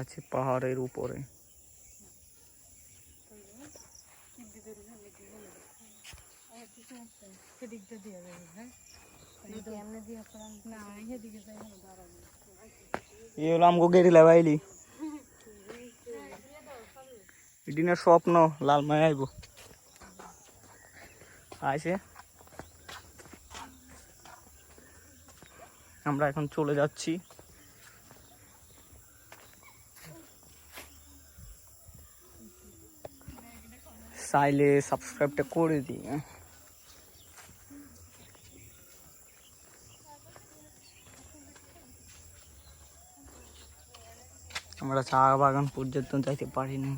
আছে পাহাড়ের উপরে। স্বপ্ন লাল মায় আইব। আইসে আমরা এখন চলে যাচ্ছি। চাইলে সাবস্ক্রাইবটা করে দিই। আমরা চা বাগান পর্যন্ত যাইতে পারিনি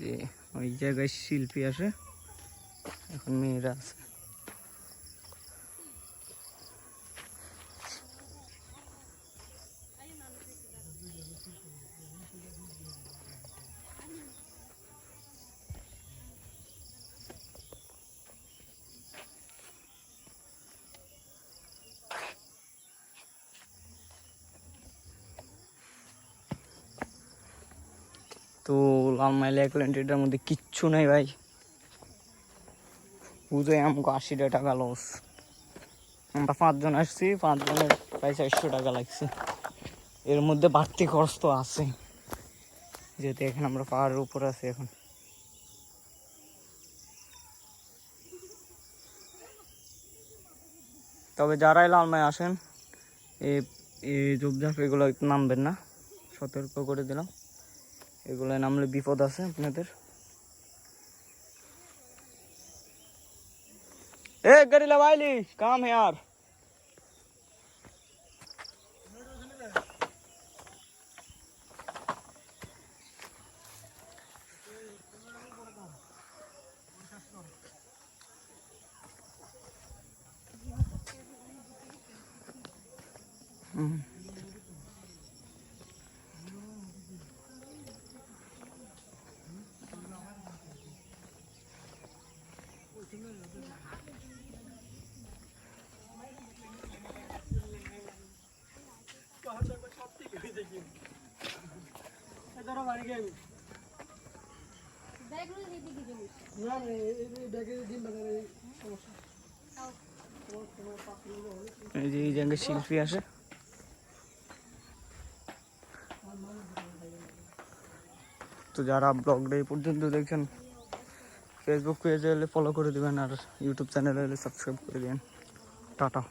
যে ওই জায়গায় শিল্পী আসে, এখন মেয়েরা আছে। তো লালমাইলে এটার মধ্যে কিচ্ছু নেই ভাই। বুঝোই আমাকে আশি টাকা লস আমরা পাঁচজন আসছি, পাঁচজনের প্রায় চারশো টাকা লাগছে। এর মধ্যে বাড়তি খরচ তো আছে। যেহেতু এখানে আমরা পাহাড়ের উপর আছি এখন। তবে যারাই লালমায় আসেন এই ঝোপঝাপ এগুলো নামবেন না। সতর্ক করে দিলাম। এগুলো নামলে বিপদ আছে আপনাদের এ গরিলা বাইলি কাম है यार हम्म এই যে এই জায়গায় শিল্পী আসে তো যারা ব্লগটা এই পর্যন্ত দেখছেন ফেসবুক পেজে হলে ফলো করে দেবেন আর ইউটিউব চ্যানেলে হলে সাবস্ক্রাইব করে দেবেন। টাটা।